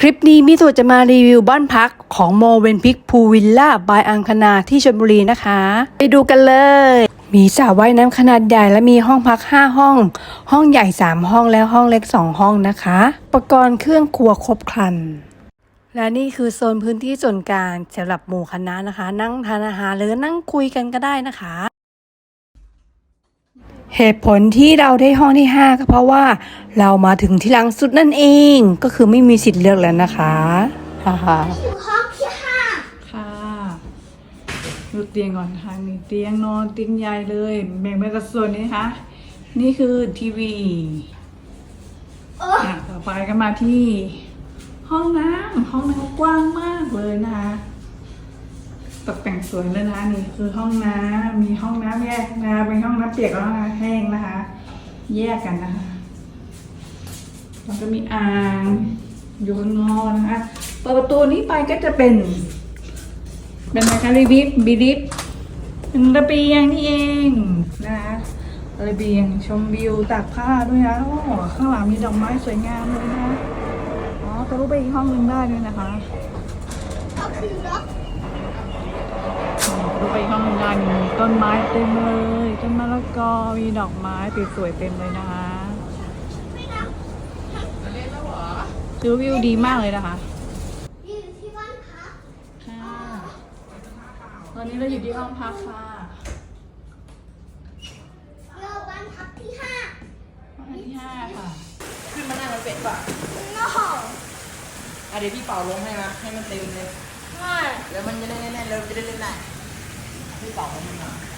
คลิปนี้มิสุจะมารีวิวบ้านพักของโมเวนพิกพูวิลล่าบายอังคณาที่ชลบุรีนะคะ ไปดูกันเลย มีสระว่ายน้ำขนาดใหญ่และมีห้องพัก 5 ห้อง ห้องใหญ่ 3 ห้องและห้องเล็ก 2 ห้องนะคะ อุปกรณ์เครื่องครัวครบครัน และนี่คือโซนพื้นที่ส่วนกลางสำหรับหมู่คณะนะคะ นั่งทานอาหารหรือนั่งคุยกันก็ได้นะคะ เหตุผลที่เราได้ห้องที่ 5 ก็เพราะว่าเรามาถึงที่หลังสุดนั่นเองก็คือไม่มีสิทธิ์เลือกแล้วนะคะฮ่าฮ่าอยู่ห้องที่ห้าค่ะดูเตียงก่อนค่ะมีเตียงนอนเตียงใหญ่เลยแบ่งเป็นสัดส่วนนี้นะคะ นี่คือทีวีเอออะต่อไปก็มาที่ ห้องน้ำห้องน้ำกว้างมากเลยนะคะตกแต่ งสวยเลยนะนี่คือห้องน้ำมีห้องน้ำแยกนะคะเป็นห้องน้ำเปียกกับห้องน้ำแห้งนะคะ แยกกันนะคะแล้วก็มีอ่างอยู่ข้างนอกนะคะเปิดประตูนี้ไปก็จะเป็น เป็นไงคะรีวิฟบีดิฟเป็นระเบียงนี่เองนะคะระเบียงชมวิวตากผ้าด้วยนะโอ้ข้างหลังมีดอกไม้สวยงามเลยนะอ๋อทะลุไปอีกห้องหนึ่งได้ด้วยนะคะ ก็คือล็อกทะลุไปอีกห้องหนึ่งได้มีต้นไม้เต็มเลยต้นมะละกอมีดอกไม้สวยๆเต็มเลยนะคะคือวิวดีมากเลยนะคะอยู่ที่บ้านพักค่ะตอนนี้เราอยู่ที่ห้องพักค่ะเราบ้านพักที่ห้าห้องที่ห้าค่ะขึ้นมานั่งมันเป็ดป่ะน้องอะเดี๋ยวพี่เป่าลงให้มาให้มันเต็มเลย ไม่ แล้วมันจะได้แน่นๆแล้วจะได้เล่นได้ 给宝宝们呢